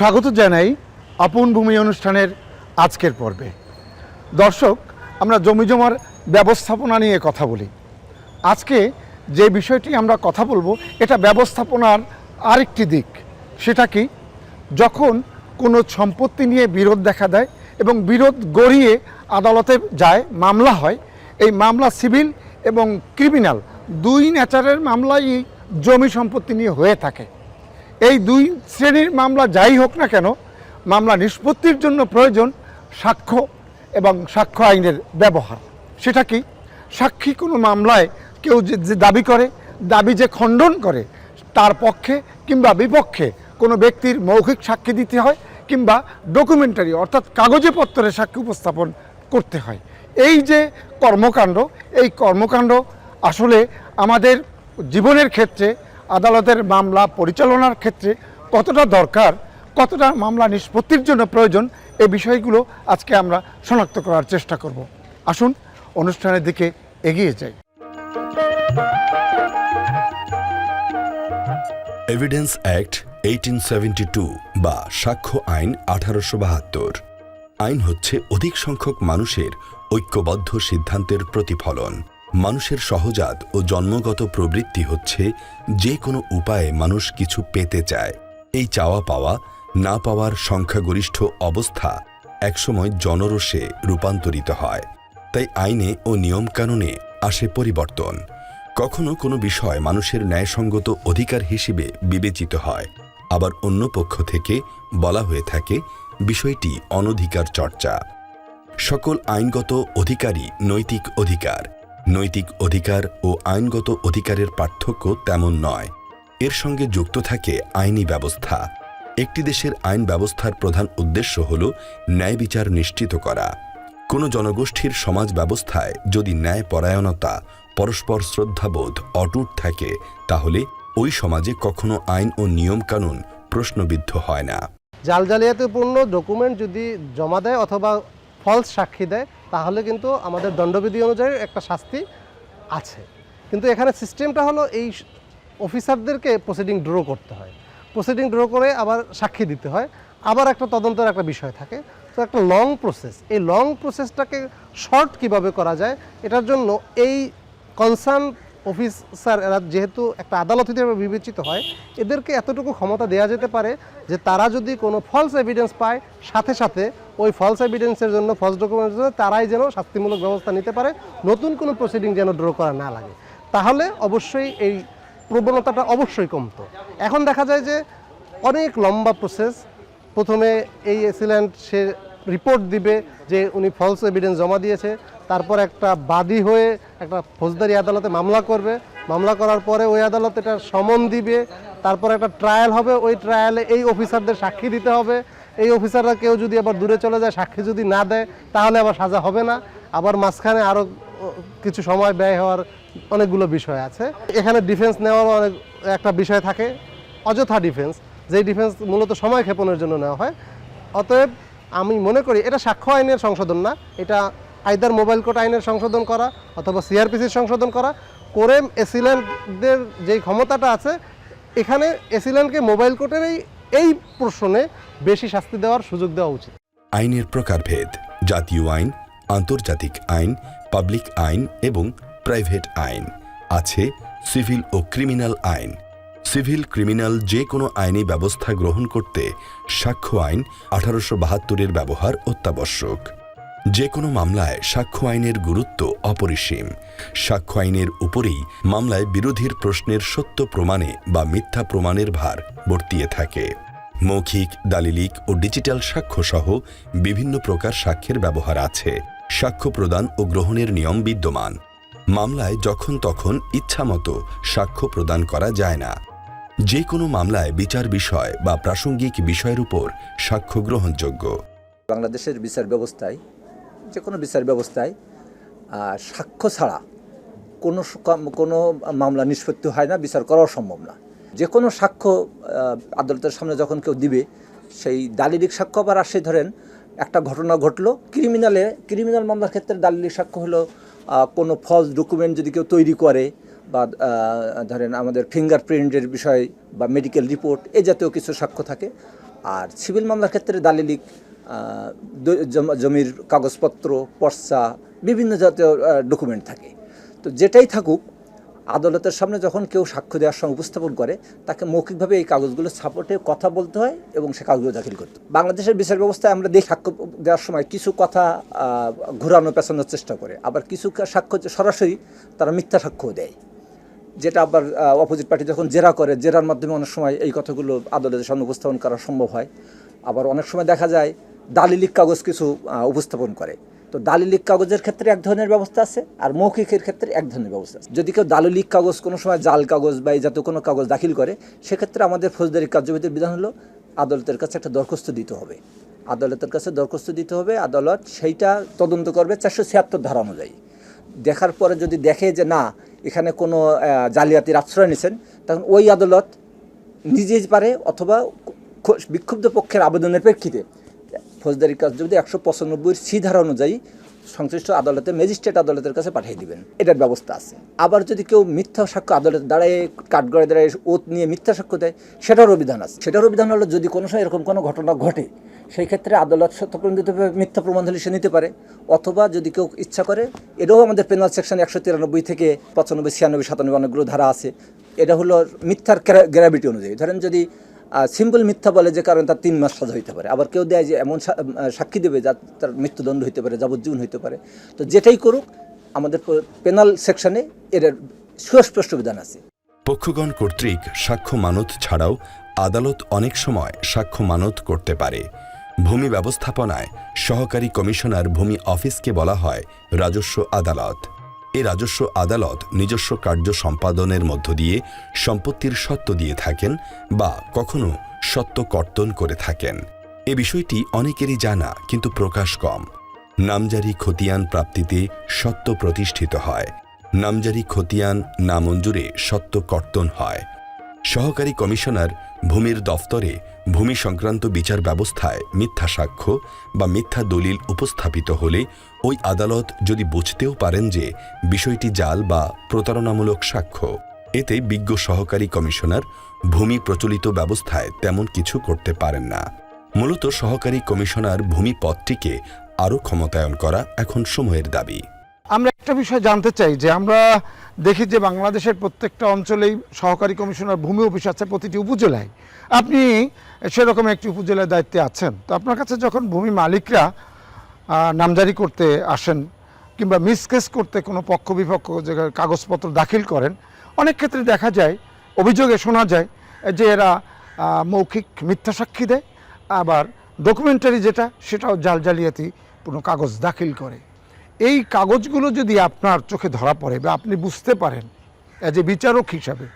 স্বাগত জানাই আপন ভূমি অনুষ্ঠানের আজকের পর্বে। দর্শক, আমরা জমি জমার ব্যবস্থাপনা নিয়ে কথা বলি। আজকে যে বিষয়টি আমরা কথা বলব, এটা ব্যবস্থাপনার আরেকটি দিক। সেটা কি? যখন কোনো সম্পত্তি নিয়ে বিরোধ দেখা দেয় এবং বিরোধ গড়িয়ে আদালতে যায়, মামলা হয়, এই মামলা সিভিল এবং ক্রিমিনাল দুই নেচারের মামলাই জমি সম্পত্তি নিয়ে হয়ে থাকে। এই দুই শ্রেণির মামলা যাই হোক না কেন, মামলা নিষ্পত্তির জন্য প্রয়োজন সাক্ষ্য এবং সাক্ষ্য আইনের ব্যবহার। সেটা কি? সাক্ষী কোনো মামলায় কেউ যে দাবি করে, দাবি যে খণ্ডন করে, তার পক্ষে কিংবা বিপক্ষে কোনো ব্যক্তির মৌখিক সাক্ষী দিতে হয় কিংবা ডকুমেন্টারি অর্থাৎ কাগজে পত্রে সাক্ষী উপস্থাপন করতে হয়। এই যে কর্মকাণ্ড, এই কর্মকাণ্ড আসলে আমাদের জীবনের ক্ষেত্রে আদালতের মামলা পরিচালনার ক্ষেত্রে কতটা দরকার, কতটা মামলা নিষ্পত্তির জন্য প্রয়োজন এই বিষয়গুলো আজকে আমরা শনাক্ত করার চেষ্টা করব। আসুন, অনুষ্ঠানের দিকে এগিয়ে যাই। এভিডেন্স অ্যাক্ট এইটিন বা সাক্ষ্য আইন আঠারোশো বাহাত্তর। আইন হচ্ছে অধিক সংখ্যক মানুষের ঐক্যবদ্ধ সিদ্ধান্তের প্রতিফলন। মানুষের সহজাত ও জন্মগত প্রবৃত্তি হচ্ছে যে কোনো উপায়ে মানুষ কিছু পেতে চায়। এই চাওয়া পাওয়া, না পাওয়ার সংখ্যাগরিষ্ঠ অবস্থা একসময় জনরোষে রূপান্তরিত হয়। তাই আইনে ও নিয়মকানুনে আসে পরিবর্তন। কখনো কোনো বিষয় মানুষের ন্যায়সঙ্গত অধিকার হিসেবে বিবেচিত হয়। আবার অন্য পক্ষ থেকে বলা হয়ে থাকে, বিষয়টি অনধিকার চর্চা। সকল আইনগত অধিকারই নৈতিক অধিকার। নৈতিক অধিকার ও আইনগত অধিকারের পার্থক্য তেমন নয়। এর সঙ্গে যুক্ত থাকে আইনি ব্যবস্থা। একটি দেশের আইন ব্যবস্থার প্রধান উদ্দেশ্য হল ন্যায় বিচার নিশ্চিত করা। কোনো জনগোষ্ঠীর সমাজ ব্যবস্থায় যদি ন্যায় পরায়ণতা পরস্পর শ্রদ্ধাবোধ অটুট থাকে, তাহলে ওই সমাজে কখনো আইন ও নিয়মকানুন প্রশ্নবিদ্ধ হয় না। জাল জালিয়াতিপূর্ণ ডকুমেন্ট যদি জমা দেয় অথবা ফলস সাক্ষী দেয়, তাহলে কিন্তু আমাদের দণ্ডবিধি অনুযায়ী একটা শাস্তি আছে। কিন্তু এখানে সিস্টেমটা হলো এই অফিসারদেরকে প্রসিডিং ড্র করতে হয়। প্রসিডিং ড্র করে আবার সাক্ষী দিতে হয়। আবার একটা তদন্তের একটা বিষয় থাকে। তো একটা লং প্রসেস এই লং প্রসেসটাকে শর্ট কীভাবে করা যায়, এটার জন্য এই কনসার্ন অফিসার, এরা যেহেতু একটা আদালত হিসেবে বিবেচিত হয়, এদেরকে এতটুকু ক্ষমতা দেওয়া যেতে পারে যে তারা যদি কোনো ফলস এভিডেন্স পায়, সাথে সাথে ওই ফলস এভিডেন্সের জন্য ফলস ডকুমেন্টের জন্য তারাই যেন শাস্তিমূলক ব্যবস্থা নিতে পারে, নতুন কোনো প্রসিডিং যেন ড্র করা না লাগে। তাহলে অবশ্যই এই প্রবণতাটা অবশ্যই কমতো। এখন দেখা যায় যে অনেক লম্বা প্রসেস প্রথমে এই এসিল্যান্ড সে রিপোর্ট দিবে যে উনি ফলস এভিডেন্স জমা দিয়েছে তারপর একটা বাদী হয়ে একটা ফৌজদারি আদালতে মামলা করবে। মামলা করার পরে ওই আদালত এটা সমন দিবে। তারপর একটা ট্রায়াল হবে। ওই ট্রায়ালে এই অফিসারদের সাক্ষী দিতে হবে। এই অফিসাররা কেউ যদি আবার দূরে চলে যায়, সাক্ষী যদি না দেয়, তাহলে আবার সাজা হবে না। আবার মাঝখানে আরও কিছু সময় ব্যয় হওয়ার অনেকগুলো বিষয় আছে। এখানে ডিফেন্স নেওয়ারও অনেক, একটা বিষয় থাকে। অযথা ডিফেন্স যেই ডিফেন্স মূলত সময় ক্ষেপণের জন্য নেওয়া হয়। অতএব আমি মনে করি এটা সাক্ষ্য আইনের সংশোধন না। এটা আইদার মোবাইল কোর্ট আইনের সংশোধন করা অথবা সিআরপিসির সংশোধন করা। করে এসিল্যান্ডদের যেই ক্ষমতাটা আছে, এখানে এসিল্যান্ডকে মোবাইল কোর্টের এই এই প্রশ্নে বেশি শাস্তি দেওয়ার সুযোগ দেওয়া উচিত। আইনের প্রকারভেদ জাতীয় আইন, আন্তর্জাতিক আইন, পাবলিক আইন এবং প্রাইভেট আইন আছে সিভিল ও ক্রিমিনাল আইন। সিভিল ক্রিমিনাল যে কোনো আইনি ব্যবস্থা গ্রহণ করতে সাক্ষ্য আইন আঠারোশো বাহাত্তরের ব্যবহার অত্যাবশ্যক। যে কোনো মামলায় সাক্ষ্য আইনের গুরুত্ব অপরিসীম। সাক্ষ্য আইনের উপরেই মামলায় বিরোধীর প্রশ্নের সত্য প্রমাণে বা মিথ্যা প্রমাণের ভার বর্তিয়ে থাকে। মৌখিক, দালিলিক ও ডিজিটাল সাক্ষ্য সহ বিভিন্ন প্রকার সাক্ষ্যের ব্যবহার আছে। সাক্ষ্য প্রদান ও গ্রহণের নিয়ম বিদ্যমান। মামলায় যখন তখন ইচ্ছামতো সাক্ষ্য প্রদান করা যায় না। যে কোনো মামলায় বিচার বিষয় বা প্রাসঙ্গিক বিষয়ের উপর সাক্ষ্য গ্রহণযোগ্য। বাংলাদেশের বিচার ব্যবস্থায় যে কোনো বিচার ব্যবস্থায় সাক্ষ্য ছাড়া কোনো কোনো মামলা নিষ্পত্তি হয় না, বিচার করাও সম্ভব না। যে কোনো সাক্ষ্য আদালতের সামনে যখন কেউ দিবে, সেই দালিলিক সাক্ষ্য আবার আসে, ধরেন একটা ঘটনা ঘটলো, ক্রিমিনালে, ক্রিমিনাল মামলার ক্ষেত্রে দালিলিক সাক্ষ্য হলো কোনো ফলস ডকুমেন্ট যদি কেউ তৈরি করে বা ধরেন আমাদের ফিঙ্গারপ্রিন্টের বিষয় বা মেডিকেল রিপোর্ট এ জাতীয় কিছু সাক্ষ্য থাকে। আর সিভিল মামলার ক্ষেত্রে দালিলিক জমির কাগজপত্র, পর্চা, বিভিন্ন জাতীয় ডকুমেন্ট থাকে। তো যেটাই থাকুক, আদালতের সামনে যখন কেউ সাক্ষ্য দেওয়ার সময় উপস্থাপন করে, তাকে মৌখিকভাবে এই কাগজগুলো সাপোর্টে কথা বলতে হয় এবং সে কাগজগুলো দাখিল করতে। বাংলাদেশের বিচার ব্যবস্থায় আমরা দেখি সাক্ষ্য দেওয়ার সময় কিছু কথা ঘোরানো পেছানোর চেষ্টা করে। আবার কিছু সাক্ষ্য সরাসরি তারা মিথ্যা সাক্ষ্য দেয়। যেটা আবার অপোজিট পার্টি যখন জেরা করে, জেরার মাধ্যমে অনেক সময় এই কথাগুলো আদালতের সামনে উপস্থাপন করা সম্ভব হয়। আবার অনেক সময় দেখা যায় দালিলিক কাগজ কিছু উপস্থাপন করে। তো দালিলিক কাগজের ক্ষেত্রে এক ধরনের ব্যবস্থা আছে, আর মৌখিকের ক্ষেত্রে এক ধরনের ব্যবস্থা আছে। যদি কেউ দালিলিক কাগজ কোনো সময় জাল কাগজ বা এই জাতীয় কোনো কাগজ দাখিল করে, সেক্ষেত্রে আমাদের ফৌজদারি কার্যবিধির বিধান হলো আদালতের কাছে একটা দরখাস্ত দিতে হবে। আদালতের কাছে দরখাস্ত দিতে হবে, আদালত সেইটা তদন্ত করবে চারশো ছিয়াত্তর ধারা অনুযায়ী। দেখার পরে যদি দেখে যে না, এখানে কোনো জালিয়াতির আশ্রয় নিয়েছেন তখন ওই আদালত নিজেই পারে অথবা বিক্ষুব্ধ পক্ষের আবেদনের প্রেক্ষিতে ফৌজদারি কাজ যদি একশো পঁচানব্বই সি ধারা অনুযায়ী সংশ্লিষ্ট আদালতে, ম্যাজিস্ট্রেট আদালতের কাছে পাঠিয়ে দিবেন। এটার ব্যবস্থা আছে। আবার যদি কেউ মিথ্যা সাক্ষ্য আদালতে দাঁড়ায় কাঠগড়ে দাঁড়ায়, ওত নিয়ে মিথ্যা সাক্ষ্য দেয়, সেটারও বিধান আছে। সেটারও বিধান হলো যদি কোনো সময় এরকম কোনো ঘটনা ঘটে, সেই ক্ষেত্রে আদালত সত্যপ্রমাণিতভাবে মিথ্যা প্রমাণ হলে সে নিতে পারে। অথবা যদি কেউ ইচ্ছা করে, এটাও আমাদের পেনাল সেকশন একশো তিরানব্বই থেকে পঁচানব্বই, ছিয়ানব্বই, সাতানব্বই অনেকগুলো ধারা আছে। এটা হলো মিথ্যার গ্র্যাভিটি অনুযায়ী। ধরেন যদি সিম্পল মিথ্যা বলে যে কারণ তার তিন মাস সাজা হইতে পারে। আবার কেউ দেয় যে এমন সাক্ষী দেবে যা তার মৃত্যুদণ্ড হইতে পারে, যাবজ্জীবন হইতে পারে। তো যেটাই করুক, আমাদের পেনাল সেকশনে এর সুস্পষ্ট বিধান আছে। পক্ষগণ কর্তৃক সাক্ষ্য মানত ছাড়াও আদালত অনেক সময় সাক্ষ্য মানত করতে পারে। ভূমি ব্যবস্থাপনায় সহকারী কমিশনার ভূমি অফিসকে বলা হয় রাজস্ব আদালত। এ রাজস্ব আদালত নিজস্ব কার্য সম্পাদনের মধ্য দিয়ে সম্পত্তির সত্ত্ব দিয়ে থাকেন বা কখনো সত্ত্ব কর্তন করে থাকেন। এ বিষয়টি অনেকেরই জানা, কিন্তু প্রকাশ কম। নামজারি খতিয়ান প্রাপ্তিতে সত্য প্রতিষ্ঠিত হয়। নামজারি খতিয়ান নামঞ্জুরে সত্য কর্তন হয়। সহকারী কমিশনার ভূমির দফতরে ভূমি সংক্রান্ত বিচার ব্যবস্থায় মিথ্যা সাক্ষ্য বা মিথ্যা দলিল উপস্থাপিত হলে ওই আদালত যদি বুঝতেও পারেন যে বিষয়টি জাল বা প্রতারণামূলক সাক্ষ্য, এতে বিজ্ঞ সহকারী কমিশনার ভূমি প্রচলিত ব্যবস্থায় তেমন কিছু করতে পারেন না। মূলত সহকারী কমিশনার ভূমি পদটিকে আরও ক্ষমতায়ন করা এখন সময়ের দাবি। আমরা একটা বিষয় জানতে চাই যে আমরা দেখি যে বাংলাদেশের প্রত্যেকটা অঞ্চলেই সহকারী কমিশনার ভূমি অফিস আছে প্রতিটি উপজেলায়। আপনি সেরকম একটি উপজেলার দায়িত্বে আছেন। তো আপনার কাছে যখন ভূমি মালিকরা নামজারি করতে আসেন কিংবা মিসকেস করতে কোনো পক্ষ বিপক্ষ যে কাগজপত্র দাখিল করেন, অনেক ক্ষেত্রে দেখা যায়, অভিযোগে শোনা যায় যে এরা মৌখিক মিথ্যা সাক্ষী দেয়, আবার ডকুমেন্টারি যেটা সেটাও জাল জালিয়াতি কোনো কাগজ দাখিল করে। এই কাগজগুলো যদি আপনার চোখে ধরা পড়ে বা আপনি বুঝতে পারেন অ্যাজ এ বিচারক হিসাবে,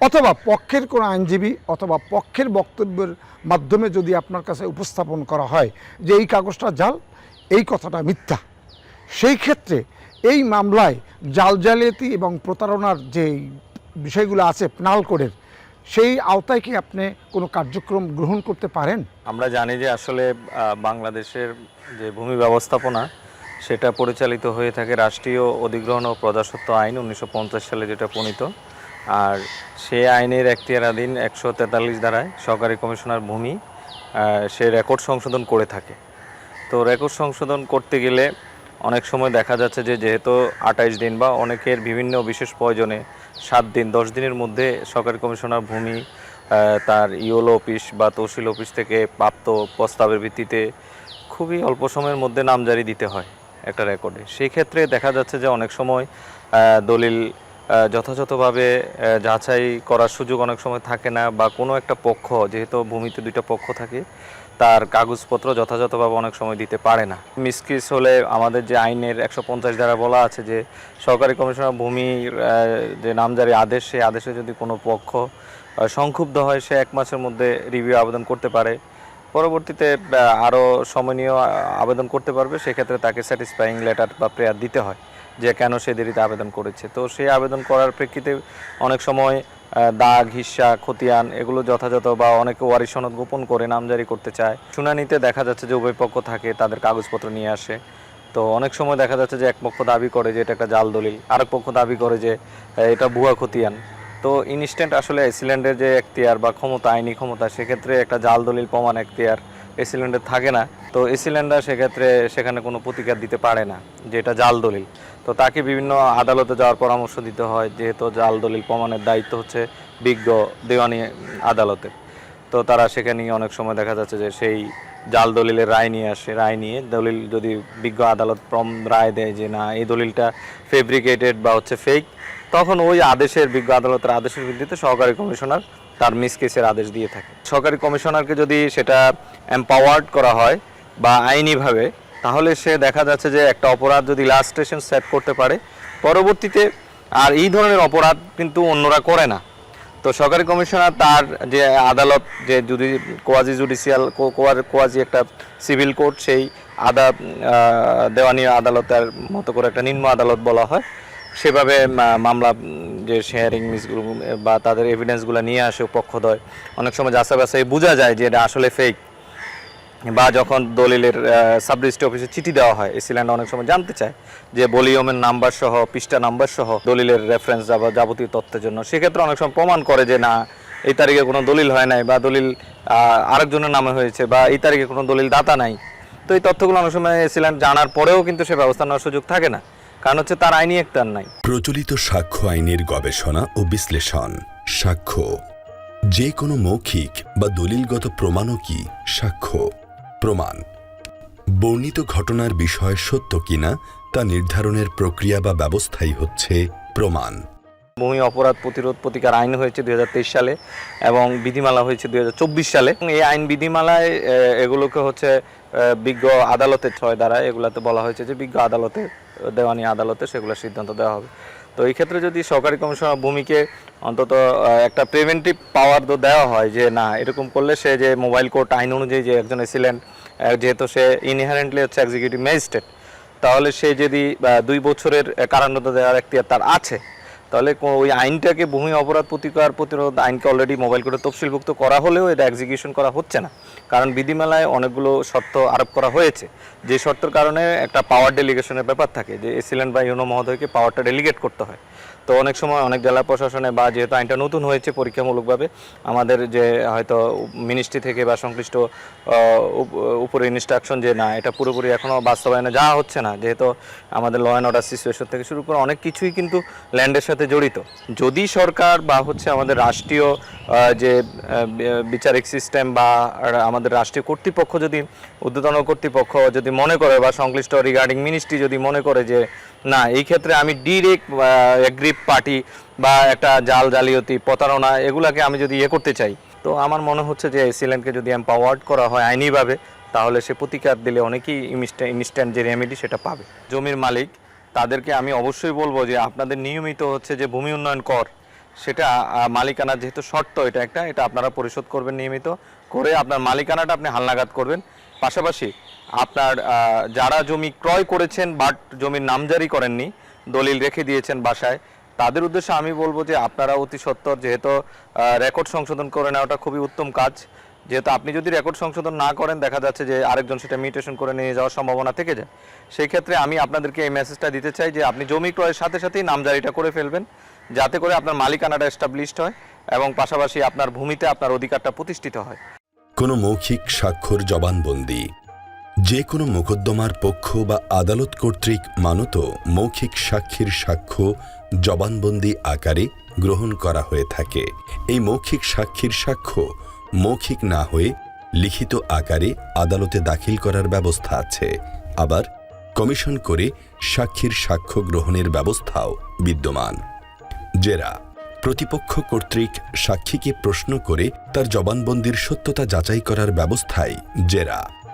অথবা পক্ষের কোনো আইনজীবী অথবা পক্ষের বক্তব্যের মাধ্যমে যদি আপনার কাছে উপস্থাপন করা হয় যে এই কাগজটা জাল, এই কথাটা মিথ্যা, সেই ক্ষেত্রে এই মামলায় জাল জালিয়াতি এবং প্রতারণার যে বিষয়গুলো আছে পেনাল কোডের সেই আওতায় কি আপনি কোনো কার্যক্রম গ্রহণ করতে পারেন? আমরা জানি যে আসলে বাংলাদেশের যে ভূমি ব্যবস্থাপনা সেটা পরিচালিত হয়ে থাকে রাষ্ট্রীয় অধিগ্রহণ ও প্রজাস্বত্ব আইন উনিশশো পঞ্চাশ সালে যেটা প্রণীত। আর সেই আইনের এখতিয়ারাধীন একশো তেতাল্লিশ ধারায় সরকারি কমিশনার ভূমি সে রেকর্ড সংশোধন করে থাকে। তো রেকর্ড সংশোধন করতে গেলে অনেক সময় দেখা যাচ্ছে যে যেহেতু আঠাইশ দিন বা অনেকের বিভিন্ন বিশেষ প্রয়োজনে সাত দিন, দশ দিনের মধ্যে সরকারি কমিশনার ভূমি তার ইওলো অফিস বা তহসিল অফিস থেকে প্রাপ্ত প্রস্তাবের ভিত্তিতে খুবই অল্প সময়ের মধ্যে নামজারি দিতে হয়। একটা রেকর্ডে সেই ক্ষেত্রে দেখা যাচ্ছে যে অনেক সময় দলিল যথাযথভাবে যাচাই করার সুযোগ অনেক সময় থাকে না বা কোনো একটা পক্ষ, যেহেতু ভূমিতে দুইটা পক্ষ থাকে, তার কাগজপত্র যথাযথভাবে অনেক সময় দিতে পারে না। মিসকিস হলে আমাদের যে আইনের একশো পঞ্চাশ দ্বারা বলা আছে যে সরকারি কমিশনার ভূমির যে নামজারি আদেশ, সেই আদেশে যদি কোনো পক্ষ সংক্ষুব্ধ হয়, সে এক মাসের মধ্যে রিভিউ আবেদন করতে পারে। পরবর্তীতে আরও সমনীয় আবেদন করতে পারবে। সেক্ষেত্রে তাকে স্যাটিসফাইং লেটার বা প্রেয়ার দিতে হয় যে কেন সে দেরিতে আবেদন করেছে। তো সেই আবেদন করার প্রেক্ষিতে অনেক সময় দাগ, হিস্সা, খতিয়ান এগুলো যথাযথ বা অনেকে ওয়ারি সনদ গোপন করে নামজারি করতে চায়। শুনানিতে দেখা যাচ্ছে যে উভয় পক্ষ থাকে, তাদের কাগজপত্র নিয়ে আসে। তো অনেক সময় দেখা যাচ্ছে যে এক পক্ষ দাবি করে যে এটা একটা জাল দলিল, আরেক পক্ষ দাবি করে যে এটা ভুয়া খতিয়ান। তো ইনস্ট্যান্ট আসলে এসিল্যান্ডের যে এখতিয়ার বা ক্ষমতা, আইনি ক্ষমতা, সেক্ষেত্রে একটা জাল দলিল প্রমাণ এখতিয়ার এসিল্যান্ডের থাকে না। তো এসিল্যান্ডার সেক্ষেত্রে সেখানে কোনো প্রতিকার দিতে পারে না, যে এটা জাল দলিল তো তাকে বিভিন্ন আদালতে যাওয়ার পরামর্শ দিতে হয়, যেহেতু জাল দলিল প্রমাণের দায়িত্ব হচ্ছে বিজ্ঞ দেওয়ানি আদালতের। তো তারা সেখানে অনেক সময় দেখা যাচ্ছে যে সেই জাল দলিলের রায় নিয়ে আসে, রায় নিয়ে দলিল যদি বিজ্ঞ আদালত প্রম রায় দেয় যে না, এই দলিলটা ফেব্রিকেটেড বা হচ্ছে ফেক তখন ওই আদেশের বিজ্ঞ আদালতের আদেশের ভিত্তিতে সহকারী কমিশনার তার মিস কেসের আদেশ দিয়ে থাকে। সহকারী কমিশনারকে যদি সেটা এম্পাওয়ার্ড করা হয় বা আইনিভাবে, তাহলে সে দেখা যাচ্ছে যে একটা অপরাধ যদি লাস্ট স্টেশন সেট করতে পারে, পরবর্তীতে আর এই ধরনের অপরাধ কিন্তু অন্যরা করে না। তো সরকারি কমিশনার তার যে আদালত, যে যদি কোয়াজি জুডিশিয়াল কোয়াজি একটা সিভিল কোর্ট সেই আদা দেওয়ানি আদালতের মতো করে একটা নিম্ন আদালত বলা হয় সেভাবে মামলা, যে শেয়ারিং মিসগুলো, বা তাদের এভিডেন্সগুলো নিয়ে আসে পক্ষদয় অনেক সময় যাচাই বাছাই বোঝা যায় যে এটা আসলে ফেক বা যখন দলিলের সাব রেজিস্ট্রি অফিসে চিঠি দেওয়া হয় এসিল্যান্ড অনেক সময় জানতে চায়, যে বলিয়মের নাম্বার সহ, পৃষ্ঠা নাম্বার সহ, দলিলের রেফারেন্স বা যাবতীয় তথ্যের জন্য, সেক্ষেত্রে অনেক সময় প্রমাণ করে যে না, এই তারিখে কোনো দলিল হয় নাই, বা দলিল আরেকজনের নামে হয়েছে, বা এই তারিখে কোনো দলিল দাতা নাই। তো এই তথ্যগুলো অনেক সময় এসিল্যান্ড জানার পরেও কিন্তু সে ব্যবস্থা নেওয়ার সুযোগ থাকে না। কারণ হচ্ছে তার আইনি একটার নাই। প্রচলিত সাক্ষ্য আইনের গবেষণা ও বিশ্লেষণ। সাক্ষ্য। যে কোনো মৌখিক বা দলিলগত প্রমাণও কি সাক্ষ্য? প্রমাণ। বর্ণিত ঘটনার বিষয় সত্য কিনা তা নির্ধারণের প্রক্রিয়া বা ব্যবস্থাই হচ্ছে প্রমাণ। ভূমি অপরাধ প্রতিরোধ প্রতিকার আইন হয়েছে দুই হাজার তেইশ সালে এবং বিধিমালা হয়েছে দুই হাজার চব্বিশ সালে। এই আইন বিধিমালায় এগুলোকে হচ্ছে বিজ্ঞ আদালতের ছয় দ্বারা এগুলাতে বলা হয়েছে যে বিজ্ঞ আদালতে দেওয়ানি আদালতে সেগুলো সিদ্ধান্ত দেওয়া হবে। তো এই ক্ষেত্রে যদি সরকারি কমিশনার ভূমিকে অন্তত একটা প্রিভেন্টিভ পাওয়ার তো দেওয়া হয় যে না এরকম করলে সে যে মোবাইল কোর্ট আইন অনুযায়ী যে একজন এসিলেন্ট যেহেতু সে ইনহারেন্টলি হচ্ছে এক্সিকিউটিভ ম্যাজিস্ট্রেট তাহলে সে যদি দুই বছরের আহ, দেওয়ার এখতিয়ার তার আছে তাহলে ওই আইনটাকে ভূমি অপরাধ প্রতিকার প্রতিরোধ আইনকে অলরেডি মোবাইল করে তফসিলভুক্ত করা হলেও এটা এক্সিকিউশন করা হচ্ছে না। কারণ বিধিমালায় অনেকগুলো শর্ত আরোপ করা হয়েছে। যে শর্তের কারণে একটা পাওয়ার ডেলিগেশনের ব্যাপার থাকে, যে এসিলেন্ট বা ইউনো মহোদয়কে পাওয়ারটা ডেলিগেট করতে হয়। তো অনেক সময় অনেক জেলা প্রশাসনে বা যেহেতু আইনটা নতুন হয়েছে পরীক্ষামূলকভাবে, আমাদের যে হয়তো মিনিস্ট্রি থেকে বা সংশ্লিষ্ট উপ- উপরে ইনস্ট্রাকশন যে না, এটা পুরোপুরি এখনও বাস্তবায়নে যাওয়া হচ্ছে না। যেহেতু আমাদের ল অ্যান্ড অর্ডার সিচুয়েশন থেকে শুরু করে অনেক কিছুই কিন্তু ল্যান্ডের সাথে জড়িত। যদি সরকার বা হচ্ছে আমাদের রাষ্ট্রীয় যে বিচারিক সিস্টেম বা আমাদের রাষ্ট্রীয় কর্তৃপক্ষ যদি ঊর্ধ্বতন কর্তৃপক্ষ যদি মনে করে বা সংশ্লিষ্ট রিগার্ডিং মিনিস্ট্রি যদি মনে করে যে না, এই ক্ষেত্রে আমি ডিরেক্ট এগ্রিপ পার্টি বা একটা জাল জালিয়াতি, প্রতারণা এগুলাকে আমি যদি ইয়ে করতে চাই, তো আমার মনে হচ্ছে যে এসিল্যান্ডকে যদি এম্পাওয়ার্ড করা হয় আইনিভাবে, তাহলে সে প্রতিকার দিলে অনেকেই ইনস্ট্যান্ট যে রেমেডি সেটা পাবে। জমির মালিক, তাদেরকে আমি অবশ্যই বলব যে আপনাদের নিয়মিত হচ্ছে যে ভূমি উন্নয়ন কর, সেটা মালিকানা যেহেতু শর্ত, এটা একটা, এটা আপনারা পরিশোধ করবেন নিয়মিত, করে আপনার মালিকানাটা আপনি হালনাগাদ করবেন। পাশাপাশি আপনার যারা জমি ক্রয় করেছেন বাট জমির নামজারি করেননি, দলিল রেখে দিয়েছেন বাসায়, তাদের উদ্দেশ্যে আমি বলব যে আপনারা অতি সত্বর যেহেতু রেকর্ড সংশোধন করে নেওয়াটা খুবই উত্তম কাজ। যেহেতু আপনি যদি রেকর্ড সংশোধন না করেন, দেখা যাচ্ছে যে আরেকজন সেটা মিউটেশন করে নিয়ে যাওয়ার সম্ভাবনা থেকে যায়। সেই ক্ষেত্রে আমি আপনাদেরকে এই মেসেজটা দিতে চাই যে আপনি জমি ক্রয়ের সাথে সাথেই নামজারিটা করে ফেলবেন, যাতে করে আপনার মালিকানাটা এস্টাবলিশড হয় এবং পাশাপাশি আপনার ভূমিতে আপনার অধিকারটা প্রতিষ্ঠিত হয়। কোনো মৌখিক স্বাক্ষর জবানবন্দি যে কোনো মোকদ্দমার পক্ষ বা আদালত কর্তৃক মানত মৌখিক সাক্ষীর সাক্ষ্য জবানবন্দি আকারে গ্রহণ করা হয়ে থাকে। এই মৌখিক সাক্ষীর সাক্ষ্য মৌখিক না হয়ে লিখিত আকারে আদালতে দাখিল করার ব্যবস্থা আছে। আবার কমিশন করে সাক্ষীর সাক্ষ্য গ্রহণের ব্যবস্থাও বিদ্যমান। জেরা প্রতিপক্ষ কর্তৃক সাক্ষীকে প্রশ্ন করে তার জবানবন্দির সত্যতা যাচাই করার ব্যবস্থায় জেরা।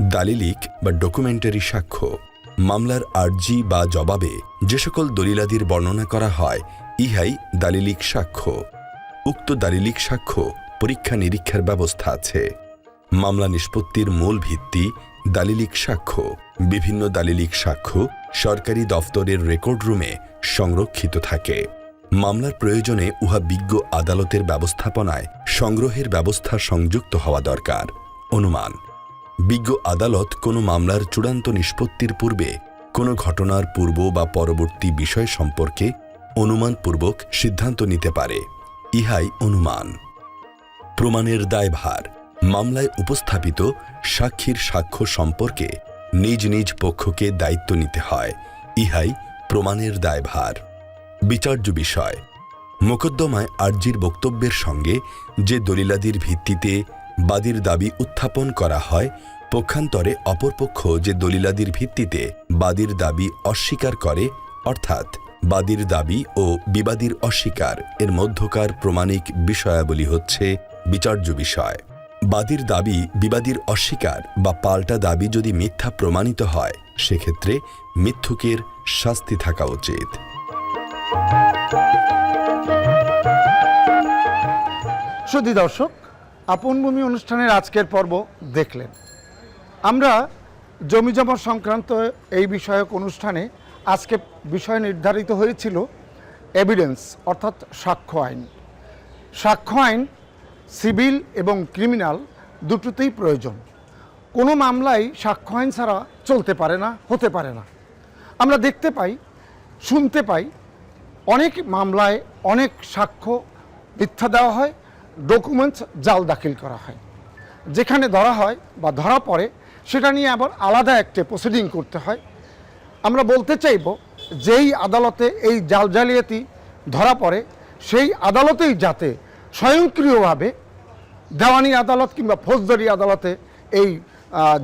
দালিলিক বা ডকুমেন্টারি সাক্ষ্য, মামলার আর্জি বা জবাবে যে সকল দলিলাদির বর্ণনা করা হয়, ইহাই দালিলিক সাক্ষ্য। উক্ত দালিলিক সাক্ষ্য পরীক্ষা নিরীক্ষার ব্যবস্থা আছে। মামলা নিষ্পত্তির মূল ভিত্তি দালিলিক সাক্ষ্য। বিভিন্ন দালিলিক সাক্ষ্য সরকারি দফতরের রেকর্ড রুমে সংরক্ষিত থাকে। মামলার প্রয়োজনে উহা বিজ্ঞ আদালতের ব্যবস্থাপনায় সংগ্রহের ব্যবস্থা সংযুক্ত হওয়া দরকার। অনুমান বিজ্ঞ আদালত কোনো মামলার চূড়ান্ত নিষ্পত্তির পূর্বে কোনো ঘটনার পূর্ব বা পরবর্তী বিষয় সম্পর্কে অনুমানপূর্বক সিদ্ধান্ত নিতে পারে। ইহাই অনুমান। প্রমাণের দায়ভার। মামলায় উপস্থাপিত সাক্ষীর সাক্ষ্য সম্পর্কে নিজ নিজ পক্ষকে দায়িত্ব নিতে হয়। ইহাই প্রমাণের দায়ভার। বিচার্য বিষয়। মোকদ্দমায় আর্জির বক্তব্যের সঙ্গে যে দলিলাদির ভিত্তিতে বাদীর দাবি উত্থাপন করা হয় পক্ষান্তরে অপরপক্ষ যে দলিলাদির ভিত্তিতে বাদীর দাবি অস্বীকার করে, অর্থাৎ বাদীর দাবি ও বিবাদীর অস্বীকার এর মধ্যকার প্রমাণিক বিষয়াবলী হচ্ছে বিচার্য বিষয়। বাদীর দাবি বিবাদীর অস্বীকার বা পাল্টা দাবি যদি মিথ্যা প্রমাণিত হয়, সেক্ষেত্রে মিথ্যুকের শাস্তি থাকা উচিত। সুধী দর্শক আপন ভূমি অনুষ্ঠানের আজকের পর্ব দেখলেন। আমরা জমি জমা সংক্রান্ত এই বিষয়ক অনুষ্ঠানে আজকে বিষয় নির্ধারিত হয়েছিল এভিডেন্স অর্থাৎ সাক্ষ্য আইন। সাক্ষ্য আইন, সিভিল এবং ক্রিমিনাল দুটোতেই প্রয়োজন। কোনো মামলাই সাক্ষ্য আইন ছাড়া চলতে পারে না, হতে পারে না। আমরা দেখতে পাই, শুনতে পাই, অনেক মামলায় অনেক সাক্ষ্য মিথ্যা দেওয়া হয় ডকুমেন্টস জাল দাখিল করা হয়। যেখানে ধরা হয় বা ধরা পড়ে, সেটা নিয়ে আবার আলাদা একটা প্রসিডিং করতে হয়। আমরা বলতে চাইব, যেই আদালতে এই জাল জালিয়াতি ধরা পড়ে, সেই আদালতেই যাতে স্বয়ংক্রিয়ভাবে দেওয়ানি আদালত কিংবা ফৌজদারি আদালতে এই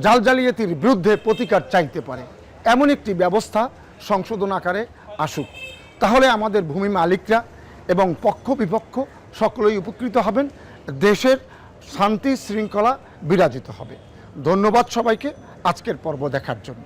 জাল জালিয়াতির বিরুদ্ধে প্রতিকার চাইতে পারে। এমন একটি ব্যবস্থা সংশোধন আকারে আসুক। তাহলে আমাদের ভূমি মালিকরা এবং পক্ষ বিপক্ষ সকলেই উপকৃত হবেন দেশের শান্তি শৃঙ্খলা বিরাজিত হবে। ধন্যবাদ সবাইকে আজকের পর্ব দেখার জন্য।